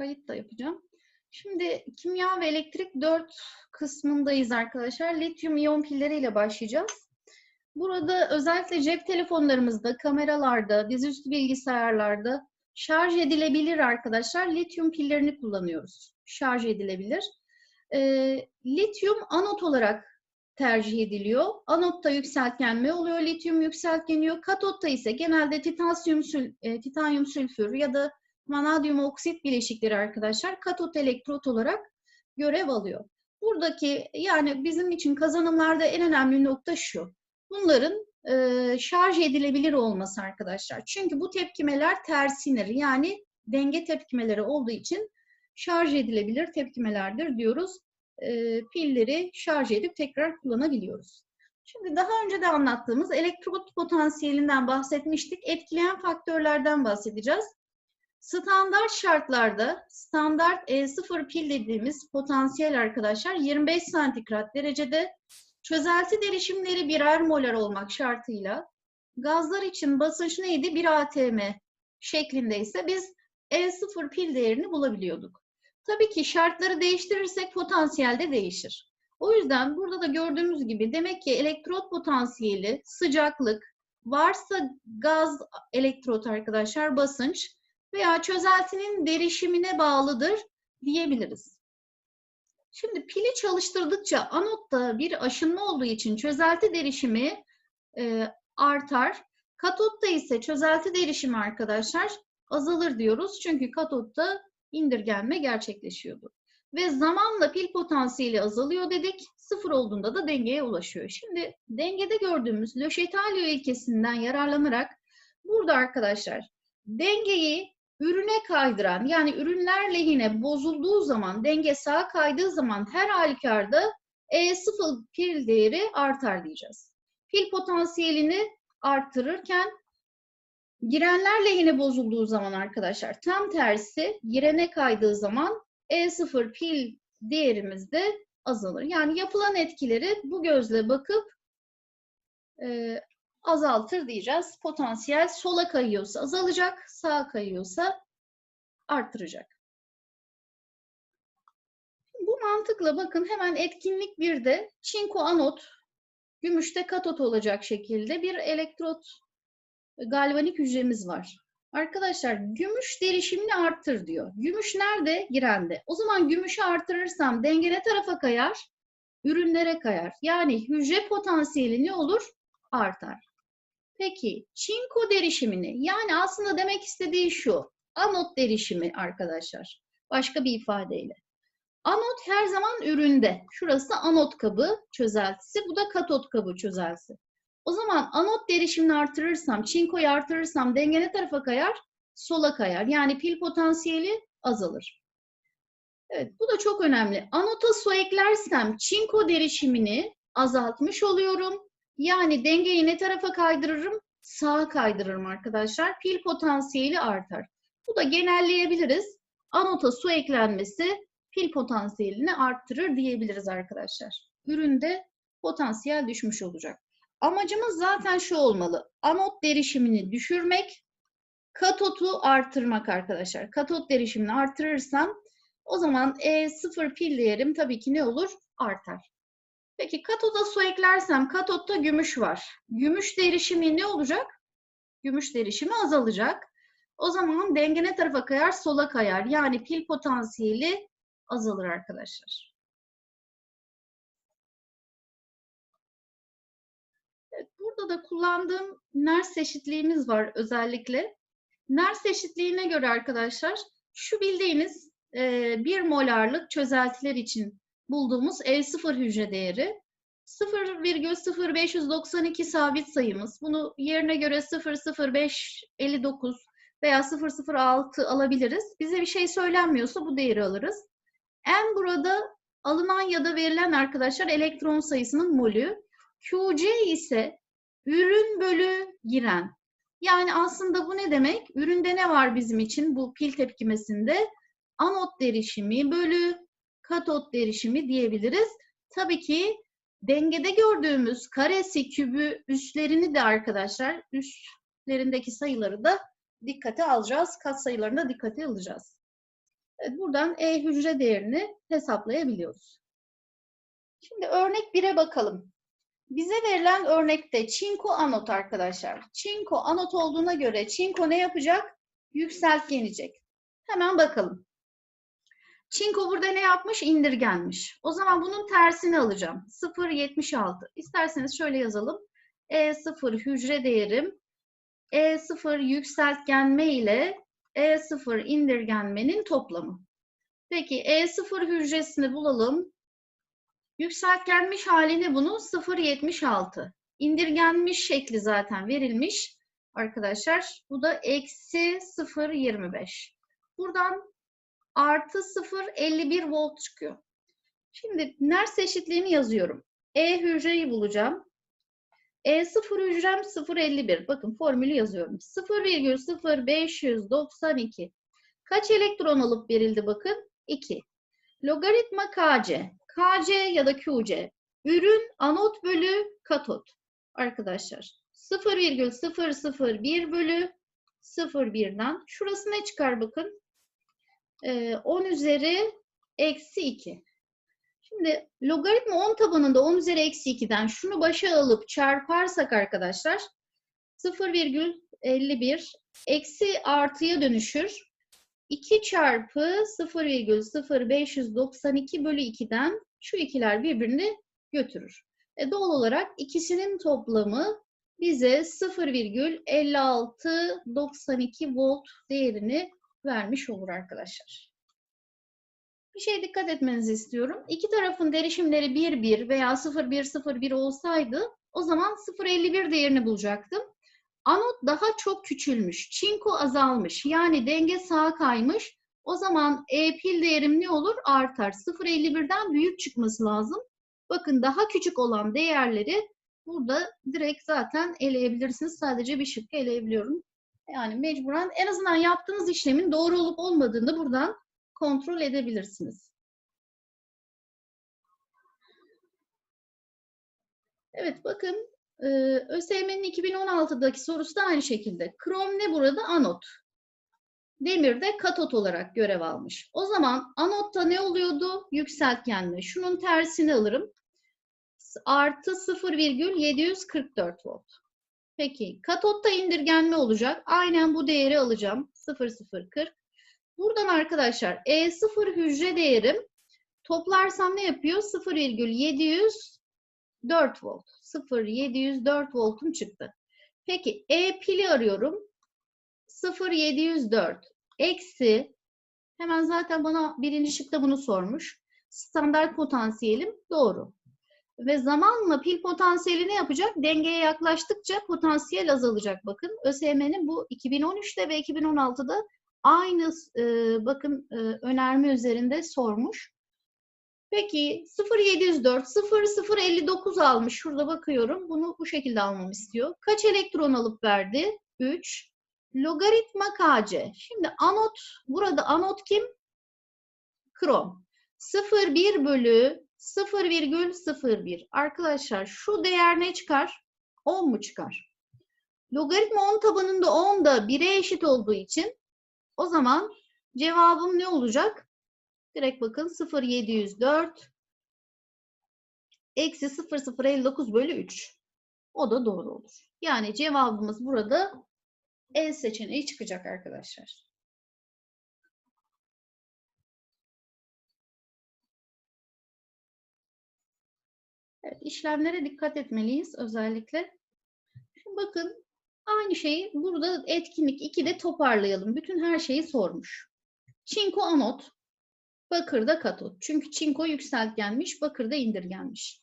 kayıt da yapacağım. Şimdi kimya ve elektrik 4 kısmındayız arkadaşlar. Lityum iyon pilleriyle başlayacağız. Burada özellikle cep telefonlarımızda, kameralarda, dizüstü bilgisayarlarda şarj edilebilir arkadaşlar. Lityum pillerini kullanıyoruz. Şarj edilebilir. E, lityum anot olarak tercih ediliyor. Anotta yükseltgenme oluyor, lityum yükseltgeniyor. Katotta ise genelde titanyum, e, titanyum sülfür ya da vanadyum oksit bileşikleri arkadaşlar katot elektrot olarak görev alıyor. Buradaki yani bizim için kazanımlarda en önemli nokta şu. Bunların e, şarj edilebilir olması arkadaşlar. Çünkü bu tepkimeler tersinir. Yani denge tepkimeleri olduğu için şarj edilebilir tepkimelerdir diyoruz. E, pilleri şarj edip tekrar kullanabiliyoruz. Şimdi daha önce de anlattığımız elektrot potansiyelinden bahsetmiştik. Etkileyen faktörlerden bahsedeceğiz. Standart şartlarda standart E0 pil dediğimiz potansiyel arkadaşlar 25 santigrat derecede çözelti derişimleri birer molar olmak şartıyla gazlar için basınç neydi? 1 atm şeklinde ise biz E0 pil değerini bulabiliyorduk. Tabii ki şartları değiştirirsek potansiyel de değişir. O yüzden burada da gördüğümüz gibi demek ki elektrot potansiyeli, sıcaklık, varsa gaz elektrot arkadaşlar basınç veya çözeltinin derişimine bağlıdır diyebiliriz. Şimdi pili çalıştırdıkça anotta bir aşınma olduğu için çözelti derişimi e, artar. Katotta ise çözelti derişimi arkadaşlar azalır diyoruz. Çünkü katotta indirgenme gerçekleşiyordu. Ve zamanla pil potansiyeli azalıyor dedik. Sıfır olduğunda da dengeye ulaşıyor. Şimdi dengede gördüğümüz Chatelier ilkesinden yararlanarak burada arkadaşlar dengeyi ürüne kaydıran yani ürünler lehine bozulduğu zaman denge sağa kaydığı zaman her halükarda E0 pil değeri artar diyeceğiz. Pil potansiyelini arttırırken girenler lehine bozulduğu zaman arkadaşlar tam tersi girene kaydığı zaman E0 pil değerimiz de azalır. Yani yapılan etkileri bu gözle bakıp e, azaltır diyeceğiz. Potansiyel sola kayıyorsa azalacak, sağa kayıyorsa artıracak. Bu mantıkla bakın hemen etkinlik bir de çinko anot, gümüşte katot olacak şekilde bir elektrot galvanik hücremiz var. Arkadaşlar gümüş derişimini arttır diyor. Gümüş nerede? Girende. O zaman gümüşü artırırsam denge ne tarafa kayar? Ürünlere kayar. Yani hücre potansiyeli ne olur? Artar. Peki çinko derişimini yani aslında demek istediği şu. Anot derişimi arkadaşlar. Başka bir ifadeyle. Anot her zaman üründe. Şurası anot kabı çözeltisi. Bu da katot kabı çözeltisi. O zaman anot derişimini artırırsam, çinkoyu artırırsam denge ne tarafa kayar? Sola kayar. Yani pil potansiyeli azalır. Evet bu da çok önemli. Anota su eklersem çinko derişimini azaltmış oluyorum. Yani dengeyi ne tarafa kaydırırım? Sağa kaydırırım arkadaşlar. Pil potansiyeli artar. Bu da genelleyebiliriz. Anota su eklenmesi pil potansiyelini arttırır diyebiliriz arkadaşlar. Üründe potansiyel düşmüş olacak. Amacımız zaten şu olmalı. Anot derişimini düşürmek, katotu artırmak arkadaşlar. Katot derişimini artırırsam o zaman E0 pil değerim tabii ki ne olur? Artar. Peki katoda su eklersem katotta gümüş var. Gümüş derişimi ne olacak? Gümüş derişimi azalacak. O zaman denge ne tarafa kayar? Sola kayar. Yani pil potansiyeli azalır arkadaşlar. Evet, burada da kullandığım Nernst eşitliğimiz var özellikle. Nernst eşitliğine göre arkadaşlar şu bildiğiniz e, 1 molarlık çözeltiler için bulduğumuz E0 hücre değeri 0,0592 sabit sayımız. Bunu yerine göre 00559 veya 006 alabiliriz. Bize bir şey söylenmiyorsa bu değeri alırız. En burada alınan ya da verilen arkadaşlar elektron sayısının molü. QC ise ürün bölü giren. Yani aslında bu ne demek? Üründe ne var bizim için bu pil tepkimesinde? Anot derişimi bölü katot derişimi diyebiliriz. Tabii ki dengede gördüğümüz karesi, kübü, üstlerini de arkadaşlar üstlerindeki sayıları da dikkate alacağız. Kat sayılarını da dikkate alacağız. Evet, buradan E hücre değerini hesaplayabiliyoruz. Şimdi örnek 1'e bakalım. Bize verilen örnekte çinko anot arkadaşlar. Çinko anot olduğuna göre çinko ne yapacak? Yükseltgenecek. Hemen bakalım. Çinko burada ne yapmış? İndirgenmiş. O zaman bunun tersini alacağım. 0,76. İsterseniz şöyle yazalım. E0 hücre değerim E0 yükseltgenme ile E0 indirgenmenin toplamı. Peki E0 hücresini bulalım. Yükseltgenmiş halini bunu 0,76. İndirgenmiş şekli zaten verilmiş arkadaşlar. Bu da eksi 0,25. Buradan artı 0,51 volt çıkıyor. Şimdi Nernst eşitliğini yazıyorum. E hücreyi bulacağım. E0 hücrem 0,51. Bakın formülü yazıyorum. 0,0592. Kaç elektron alıp verildi bakın? 2. Logaritma KC. KC ya da QC. Ürün anot bölü katot. Arkadaşlar 0,001 bölü 0,1'den. Şurası ne çıkar bakın? Ee, 10 üzeri eksi 2. Şimdi logaritma 10 tabanında 10 üzeri eksi 2'den şunu başa alıp çarparsak arkadaşlar 0,51 eksi artıya dönüşür. 2 çarpı 0,0592 bölü 2'den şu ikiler birbirini götürür. E doğal olarak ikisinin toplamı bize 0,5692 volt değerini vermiş olur arkadaşlar. Bir şey dikkat etmenizi istiyorum. İki tarafın derişimleri 1,1 veya 0,101 olsaydı o zaman 0,51 değerini bulacaktım. Anot daha çok küçülmüş. Çinko azalmış. Yani denge sağa kaymış. O zaman E pil değerim ne olur? Artar. 0.51'den büyük çıkması lazım. Bakın daha küçük olan değerleri burada direkt zaten eleyebilirsiniz. Sadece bir şıkkı eleyebiliyorum. Yani mecburen en azından yaptığınız işlemin doğru olup olmadığını buradan kontrol edebilirsiniz. Evet bakın ee, ÖSYM'nin 2016'daki sorusu da aynı şekilde. Krom ne burada? Anot. Demir de katot olarak görev almış. O zaman anotta ne oluyordu? Yükseltgenli. Şunun tersini alırım. Artı 0,744 volt. Peki katotta indirgenme olacak. Aynen bu değeri alacağım. 0,040. Buradan arkadaşlar E0 hücre değerim toplarsam ne yapıyor? 0,704 volt. 0,704 voltum çıktı. Peki E pili arıyorum. 0,704 eksi hemen zaten bana birinci şıkta bunu sormuş. Standart potansiyelim doğru. Ve zamanla pil potansiyeli ne yapacak? Dengeye yaklaştıkça potansiyel azalacak. Bakın ÖSYM'nin bu 2013'te ve 2016'da aynı e, bakın e, önerme üzerinde sormuş. Peki 0704 0059 almış. Şurada bakıyorum. Bunu bu şekilde almamı istiyor. Kaç elektron alıp verdi? 3. Logaritma Kc. Şimdi anot burada anot kim? Krom. 0,1 bölü 0,01. Arkadaşlar şu değer ne çıkar? 10 mu çıkar? Logaritma 10 tabanında 10 da 1'e eşit olduğu için o zaman cevabım ne olacak? Direkt bakın 0,704 eksi 0,059 bölü 3. O da doğru olur. Yani cevabımız burada E seçeneği çıkacak arkadaşlar. İşlemlere dikkat etmeliyiz özellikle. Şimdi bakın aynı şeyi burada etkinlik 2'de toparlayalım. Bütün her şeyi sormuş. Çinko anot, bakırda katot. Çünkü çinko yükseltgenmiş, bakırda indirgenmiş.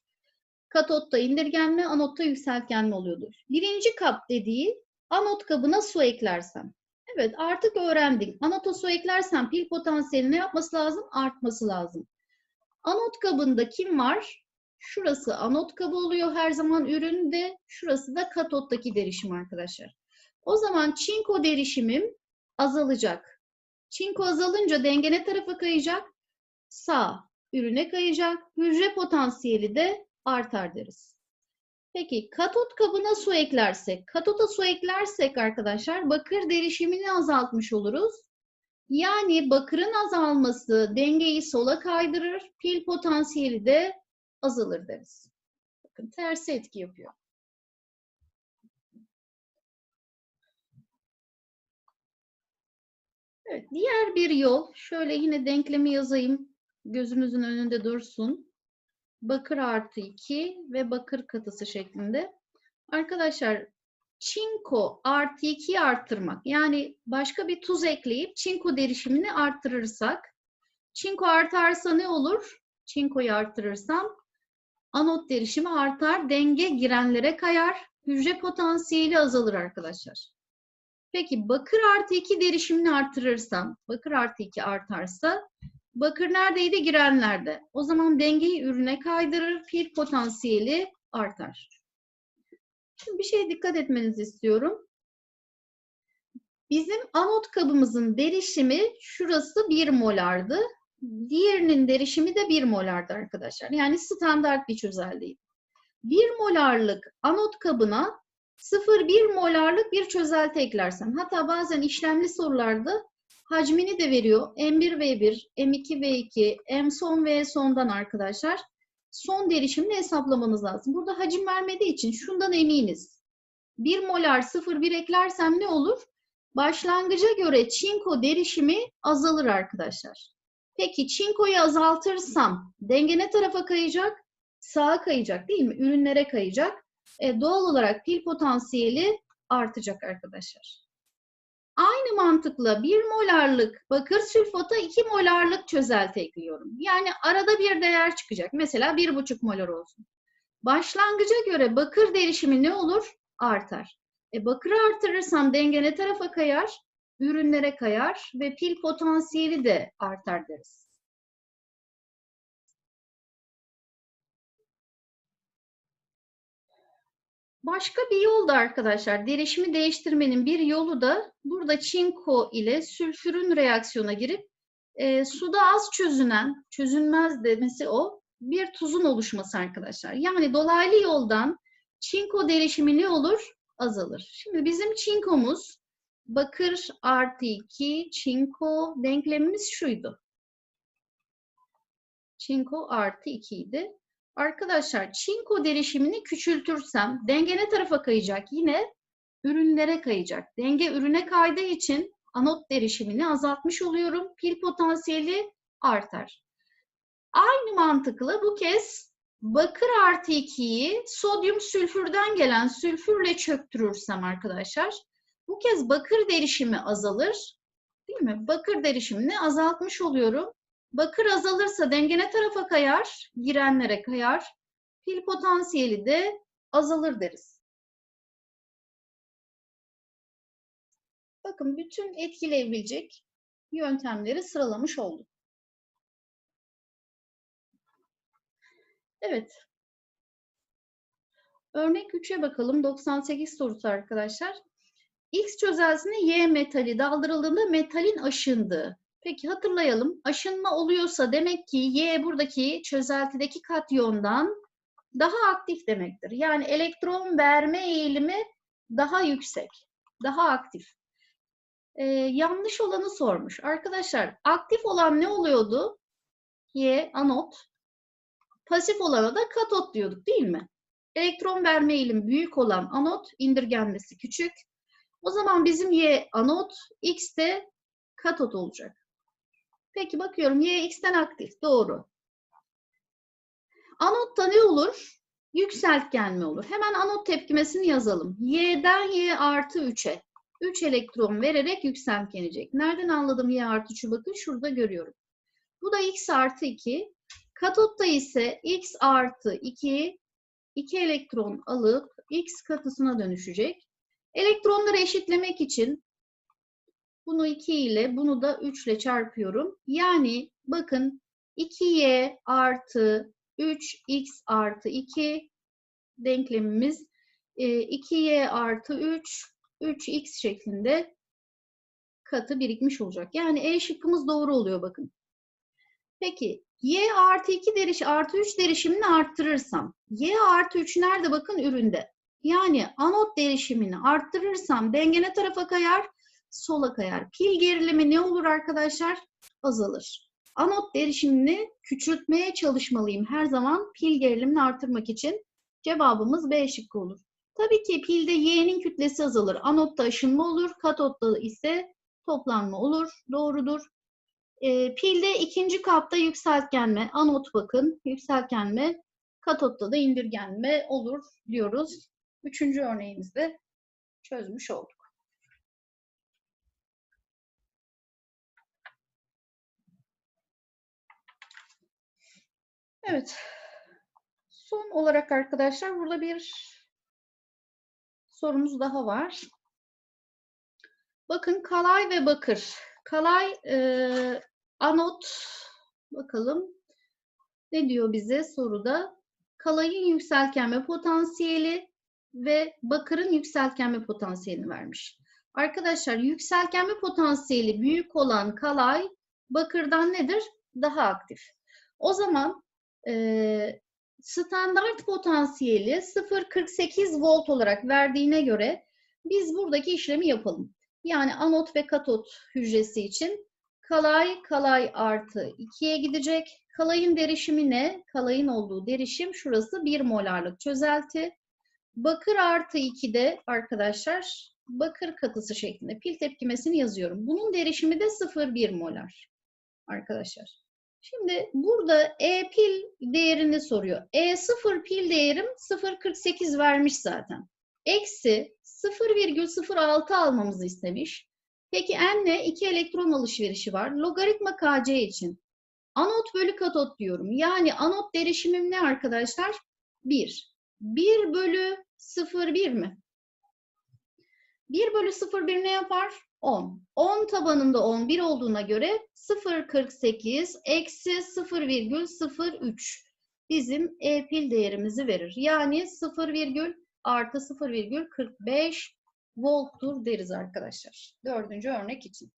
Katotta indirgenme, anotta yükseltgenme oluyordur. Birinci kap dediği anot kabına su eklersem. Evet artık öğrendik. Anota su eklersem pil potansiyeli ne yapması lazım? Artması lazım. Anot kabında kim var? Şurası anot kabı oluyor her zaman üründe. Şurası da katottaki derişim arkadaşlar. O zaman çinko derişimim azalacak. Çinko azalınca denge ne tarafa kayacak? Sağ ürüne kayacak. Hücre potansiyeli de artar deriz. Peki katot kabına su eklersek, katota su eklersek arkadaşlar bakır derişimini azaltmış oluruz. Yani bakırın azalması dengeyi sola kaydırır, pil potansiyeli de azalır deriz. Bakın tersi etki yapıyor. Evet, diğer bir yol, şöyle yine denklemi yazayım, gözünüzün önünde dursun. Bakır artı 2 ve bakır katısı şeklinde. Arkadaşlar, çinko artı 2'yi arttırmak, yani başka bir tuz ekleyip çinko derişimini arttırırsak, çinko artarsa ne olur? Çinkoyu arttırırsam anot derişimi artar, denge girenlere kayar, hücre potansiyeli azalır arkadaşlar. Peki bakır artı 2 derişimini artırırsam, bakır artı 2 artarsa, bakır neredeydi? Girenlerde. O zaman dengeyi ürüne kaydırır, pil potansiyeli artar. Şimdi bir şeye dikkat etmenizi istiyorum. Bizim anot kabımızın derişimi şurası 1 molardı. Diğerinin derişimi de 1 molardı arkadaşlar. Yani standart bir çözeldeydi. 1 molarlık anot kabına 0,1 molarlık bir çözelti eklersem, hatta bazen işlemli sorularda hacmini de veriyor. M1V1, M2V2, M son V sondan arkadaşlar. Son derişimini hesaplamanız lazım. Burada hacim vermediği için şundan eminiz. 1 molar 0,1 eklersem ne olur? Başlangıca göre çinko derişimi azalır arkadaşlar. Peki çinkoyu azaltırsam denge ne tarafa kayacak? Sağa kayacak değil mi? Ürünlere kayacak. E, doğal olarak pil potansiyeli artacak arkadaşlar. Aynı mantıkla 1 molarlık bakır sülfata 2 molarlık çözelti ekliyorum. Yani arada bir değer çıkacak. Mesela 1,5 molar olsun. Başlangıca göre bakır derişimi ne olur? Artar. E, bakırı artırırsam denge ne tarafa kayar? Ürünlere kayar ve pil potansiyeli de artar deriz. Başka bir yol da arkadaşlar derişimi değiştirmenin bir yolu da burada çinko ile sülfürün reaksiyona girip e, suda az çözünen, çözünmez demesi o, bir tuzun oluşması arkadaşlar. Yani dolaylı yoldan çinko derişimi ne olur? Azalır. Şimdi bizim çinkomuz bakır artı 2 çinko denklemimiz şuydu. Çinko artı 2 idi. Arkadaşlar çinko derişimini küçültürsem denge ne tarafa kayacak? Yine ürünlere kayacak. Denge ürüne kaydığı için anot derişimini azaltmış oluyorum. Pil potansiyeli artar. Aynı mantıkla bu kez bakır artı 2'yi sodyum sülfürden gelen sülfürle çöktürürsem arkadaşlar bu kez bakır derişimi azalır. Değil mi? Bakır derişimini azaltmış oluyorum. Bakır azalırsa denge ne tarafa kayar? Girenlere kayar. Pil potansiyeli de azalır deriz. Bakın bütün etkileyebilecek yöntemleri sıralamış olduk. Evet. Örnek 3'e bakalım. 98 sorusu arkadaşlar. X çözeltisine Y metali daldırıldığında metalin aşındığı. Peki hatırlayalım. Aşınma oluyorsa demek ki Y buradaki çözeltideki katyondan daha aktif demektir. Yani elektron verme eğilimi daha yüksek, daha aktif. Ee, yanlış olanı sormuş. Arkadaşlar aktif olan ne oluyordu? Y anot. Pasif olana da katot diyorduk değil mi? Elektron verme eğilimi büyük olan anot, indirgenmesi küçük. O zaman bizim Y anot, X de katot olacak. Peki bakıyorum Y X'ten aktif. Doğru. Anotta ne olur? Yükseltgenme olur. Hemen anot tepkimesini yazalım. Y'den Y artı 3'e. 3 elektron vererek yükseltgenecek. Nereden anladım Y artı 3'ü? Bakın şurada görüyorum. Bu da X artı 2. Katotta ise X artı 2 2 elektron alıp X katısına dönüşecek. Elektronları eşitlemek için bunu 2 ile bunu da 3 ile çarpıyorum. Yani bakın 2y artı 3x artı 2 denklemimiz 2y e, artı 3 3x şeklinde katı birikmiş olacak. Yani E şıkkımız doğru oluyor bakın. Peki y artı 2 deriş artı 3 derişimini arttırırsam y artı 3 nerede bakın üründe. Yani anot derişimini arttırırsam denge ne tarafa kayar? sola kayar. Pil gerilimi ne olur arkadaşlar? Azalır. Anot derişimini küçültmeye çalışmalıyım her zaman pil gerilimini artırmak için. Cevabımız B şıkkı olur. Tabii ki pilde Y'nin kütlesi azalır. Anotta aşınma olur, katotta ise toplanma olur. Doğrudur. E, pilde ikinci kapta yükseltgenme, anot bakın yükseltgenme, katotta da indirgenme olur diyoruz. Üçüncü örneğimizde çözmüş olduk. Evet. Son olarak arkadaşlar burada bir sorumuz daha var. Bakın kalay ve bakır. Kalay e, anot bakalım ne diyor bize soruda? Kalayın yükseltgenme potansiyeli ve bakırın yükseltgenme potansiyelini vermiş. Arkadaşlar yükseltgenme potansiyeli büyük olan kalay bakırdan nedir? Daha aktif. O zaman e, standart potansiyeli 0.48 volt olarak verdiğine göre biz buradaki işlemi yapalım. Yani anot ve katot hücresi için kalay kalay artı 2'ye gidecek. Kalayın derişimi ne? Kalayın olduğu derişim şurası 1 molarlık çözelti. Bakır artı 2'de arkadaşlar bakır katısı şeklinde pil tepkimesini yazıyorum. Bunun derişimi de 0,1 molar arkadaşlar. Şimdi burada E pil değerini soruyor. E0 pil değerim 0,48 vermiş zaten. Eksi 0,06 almamızı istemiş. Peki N ne? 2 elektron alışverişi var. Logaritma KC için. Anot bölü katot diyorum. Yani anot derişimim ne arkadaşlar? 1. 1 bölü 0,1 mi? 1 bölü 0,1 ne yapar? 10. 10 tabanında 11 olduğuna göre 0,48 eksi 0,03 bizim E pil değerimizi verir. Yani 0, artı 0,45 volttur deriz arkadaşlar. Dördüncü örnek için.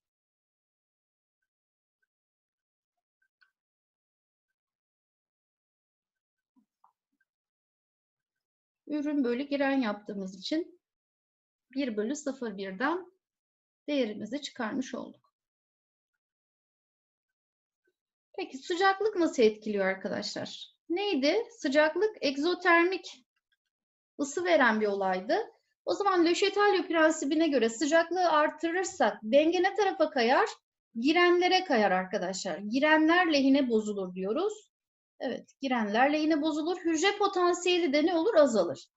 Ürün bölü giren yaptığımız için 1 bölü 0,1'den değerimizi çıkarmış olduk. Peki sıcaklık nasıl etkiliyor arkadaşlar? Neydi? Sıcaklık egzotermik ısı veren bir olaydı. O zaman Le Chatelier prensibine göre sıcaklığı artırırsak denge ne tarafa kayar? Girenlere kayar arkadaşlar. Girenler lehine bozulur diyoruz. Evet, girenler lehine bozulur. Hücre potansiyeli de ne olur? Azalır.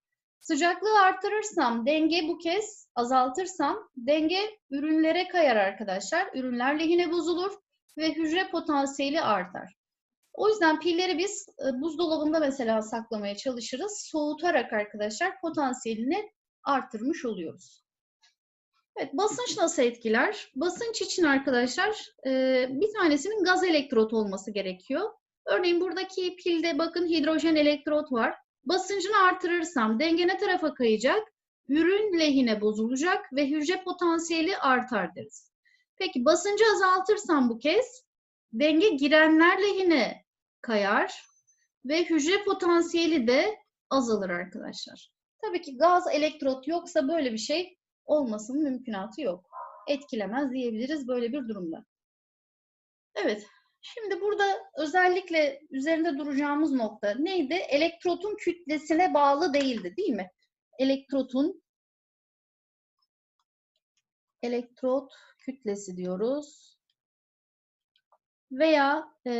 Sıcaklığı artırırsam, denge bu kez azaltırsam, denge ürünlere kayar arkadaşlar. Ürünler lehine bozulur ve hücre potansiyeli artar. O yüzden pilleri biz e, buzdolabında mesela saklamaya çalışırız. Soğutarak arkadaşlar potansiyelini artırmış oluyoruz. Evet, basınç nasıl etkiler? Basınç için arkadaşlar e, bir tanesinin gaz elektrot olması gerekiyor. Örneğin buradaki pilde bakın hidrojen elektrot var. Basıncını artırırsam denge ne tarafa kayacak? Ürün lehine bozulacak ve hücre potansiyeli artar deriz. Peki basıncı azaltırsam bu kez denge girenler lehine kayar ve hücre potansiyeli de azalır arkadaşlar. Tabii ki gaz elektrot yoksa böyle bir şey olmasının mümkünatı yok. Etkilemez diyebiliriz böyle bir durumda. Evet, Şimdi burada özellikle üzerinde duracağımız nokta neydi? Elektrotun kütlesine bağlı değildi değil mi? Elektrotun elektrot kütlesi diyoruz. Veya e,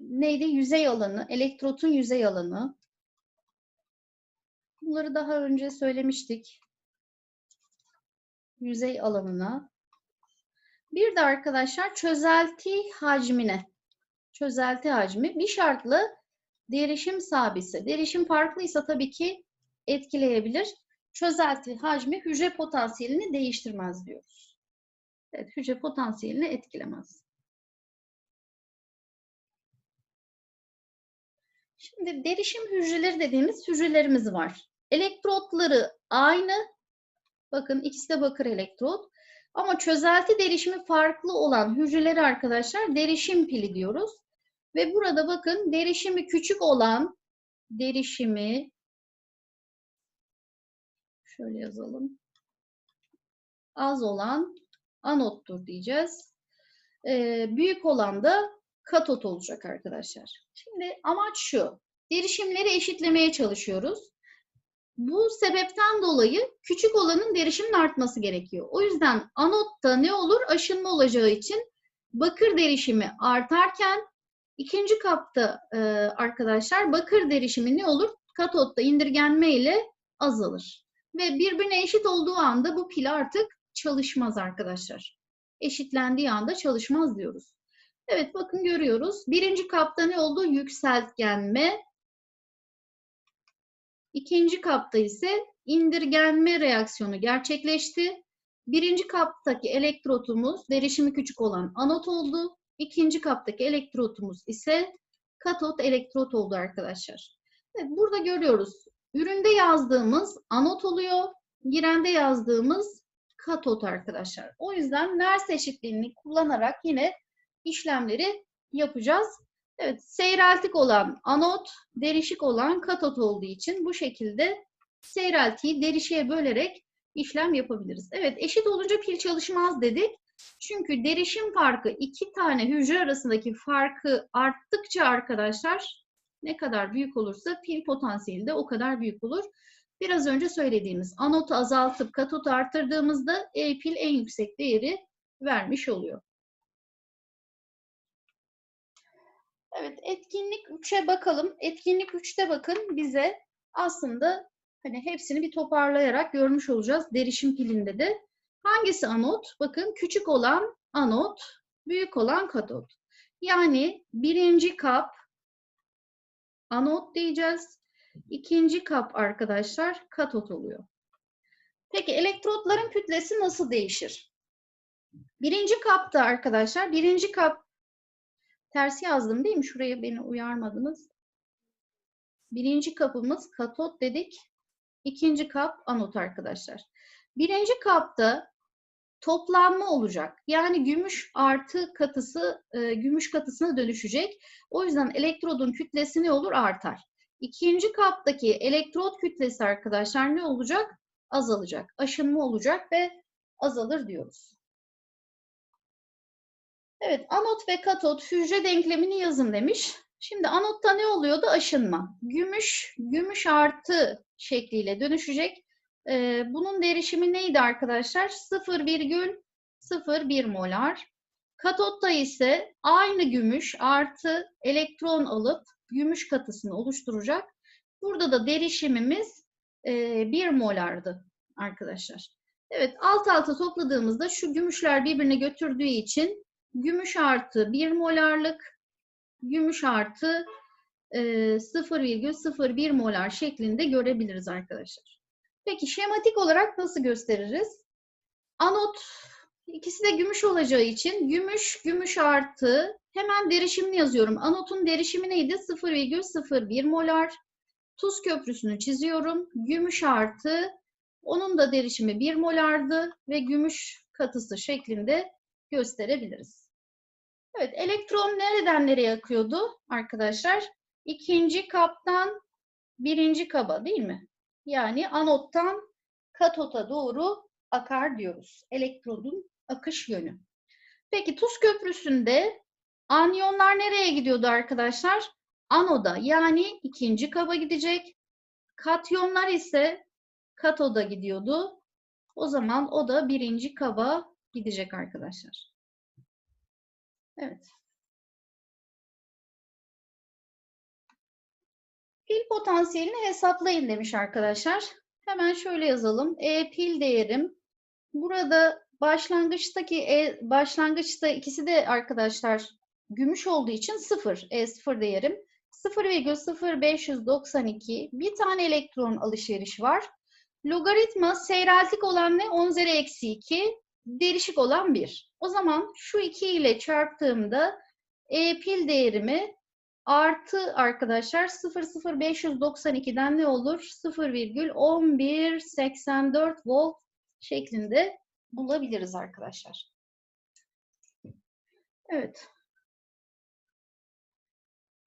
neydi? Yüzey alanı, elektrotun yüzey alanı. Bunları daha önce söylemiştik. Yüzey alanına. Bir de arkadaşlar çözelti hacmine çözelti hacmi bir şartlı derişim sabitse. Derişim farklıysa tabii ki etkileyebilir. Çözelti hacmi hücre potansiyelini değiştirmez diyoruz. Evet, hücre potansiyelini etkilemez. Şimdi derişim hücreleri dediğimiz hücrelerimiz var. Elektrotları aynı. Bakın ikisi de bakır elektrot. Ama çözelti derişimi farklı olan hücreleri arkadaşlar derişim pili diyoruz. Ve burada bakın derişimi küçük olan derişimi şöyle yazalım. Az olan anottur diyeceğiz. Ee, büyük olan da katot olacak arkadaşlar. Şimdi amaç şu. Derişimleri eşitlemeye çalışıyoruz. Bu sebepten dolayı küçük olanın derişimin artması gerekiyor. O yüzden anotta ne olur? Aşınma olacağı için bakır derişimi artarken ikinci kapta e, arkadaşlar bakır derişimi ne olur? Katotta indirgenme ile azalır. Ve birbirine eşit olduğu anda bu pil artık çalışmaz arkadaşlar. Eşitlendiği anda çalışmaz diyoruz. Evet bakın görüyoruz. Birinci kapta ne oldu? Yükseltgenme. İkinci kapta ise indirgenme reaksiyonu gerçekleşti. Birinci kaptaki elektrotumuz derişimi küçük olan anot oldu. İkinci kaptaki elektrotumuz ise katot elektrot oldu arkadaşlar. Evet, burada görüyoruz. Üründe yazdığımız anot oluyor. Girende yazdığımız katot arkadaşlar. O yüzden Nernst eşitliğini kullanarak yine işlemleri yapacağız. Evet, seyreltik olan anot, derişik olan katot olduğu için bu şekilde seyreltiyi derişiğe bölerek işlem yapabiliriz. Evet, eşit olunca pil çalışmaz dedik. Çünkü derişim farkı iki tane hücre arasındaki farkı arttıkça arkadaşlar ne kadar büyük olursa pil potansiyeli de o kadar büyük olur. Biraz önce söylediğimiz anotu azaltıp katotu arttırdığımızda E pil en yüksek değeri vermiş oluyor. Evet, etkinlik 3'e bakalım. Etkinlik 3'te bakın bize aslında hani hepsini bir toparlayarak görmüş olacağız derişim pilinde de. Hangisi anot? Bakın küçük olan anot, büyük olan katot. Yani birinci kap anot diyeceğiz. İkinci kap arkadaşlar katot oluyor. Peki elektrotların kütlesi nasıl değişir? Birinci kapta arkadaşlar, birinci kap tersi yazdım değil mi? Şuraya beni uyarmadınız. Birinci kapımız katot dedik. İkinci kap anot arkadaşlar. Birinci kapta toplanma olacak. Yani gümüş artı katısı e, gümüş katısına dönüşecek. O yüzden elektrodun kütlesi ne olur? Artar. İkinci kaptaki elektrot kütlesi arkadaşlar ne olacak? Azalacak. Aşınma olacak ve azalır diyoruz. Evet, anot ve katot hücre denklemini yazın demiş. Şimdi anotta ne oluyordu? Aşınma. Gümüş, gümüş artı şekliyle dönüşecek. Ee, bunun derişimi neydi arkadaşlar? 0,01 molar. Katotta ise aynı gümüş artı elektron alıp gümüş katısını oluşturacak. Burada da derişimimiz e, 1 molardı arkadaşlar. Evet alt alta topladığımızda şu gümüşler birbirine götürdüğü için gümüş artı 1 molarlık, gümüş artı e, 0,01 molar şeklinde görebiliriz arkadaşlar. Peki şematik olarak nasıl gösteririz? Anot ikisi de gümüş olacağı için gümüş, gümüş artı hemen derişimini yazıyorum. Anotun derişimi neydi? 0,01 molar. Tuz köprüsünü çiziyorum. Gümüş artı onun da derişimi 1 molardı ve gümüş katısı şeklinde gösterebiliriz. Evet, elektron nereden nereye akıyordu arkadaşlar? İkinci kaptan birinci kaba değil mi? Yani anottan katota doğru akar diyoruz. Elektrodun akış yönü. Peki tuz köprüsünde anyonlar nereye gidiyordu arkadaşlar? Anoda yani ikinci kaba gidecek. Katyonlar ise katoda gidiyordu. O zaman o da birinci kaba gidecek arkadaşlar. Evet. Pil potansiyelini hesaplayın demiş arkadaşlar. Hemen şöyle yazalım. E pil değerim. Burada başlangıçtaki e, başlangıçta ikisi de arkadaşlar gümüş olduğu için 0. E 0 değerim. 0,0592 bir tane elektron alışveriş var. Logaritma seyreltik olan ne? 10 üzeri eksi 2. Derişik olan 1. O zaman şu 2 ile çarptığımda E pil değerimi artı arkadaşlar 0,0592'den ne olur? 0,1184 volt şeklinde bulabiliriz arkadaşlar. Evet.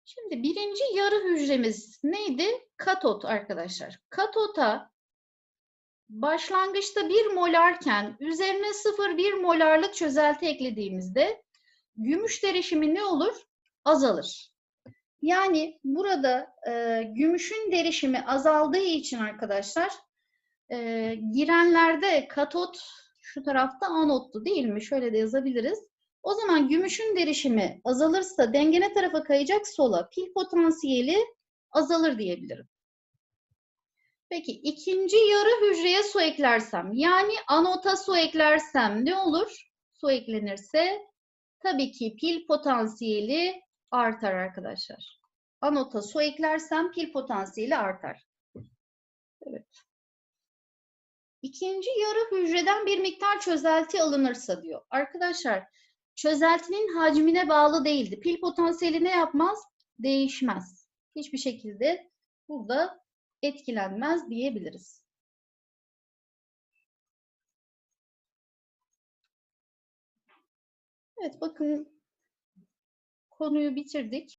Şimdi birinci yarı hücremiz neydi? Katot arkadaşlar. Katota başlangıçta 1 molarken üzerine 0,1 molarlık çözelti eklediğimizde gümüş derişimi ne olur? Azalır. Yani burada e, gümüşün derişimi azaldığı için arkadaşlar e, girenlerde katot şu tarafta anottu değil mi? Şöyle de yazabiliriz. O zaman gümüşün derişimi azalırsa denge ne tarafa kayacak? Sola. Pil potansiyeli azalır diyebilirim. Peki ikinci yarı hücreye su eklersem yani anota su eklersem ne olur? Su eklenirse tabii ki pil potansiyeli artar arkadaşlar. Anota su eklersem pil potansiyeli artar. Evet. İkinci yarı hücreden bir miktar çözelti alınırsa diyor. Arkadaşlar çözeltinin hacmine bağlı değildi. Pil potansiyeli ne yapmaz? Değişmez. Hiçbir şekilde burada etkilenmez diyebiliriz. Evet bakın konuyu bitirdik.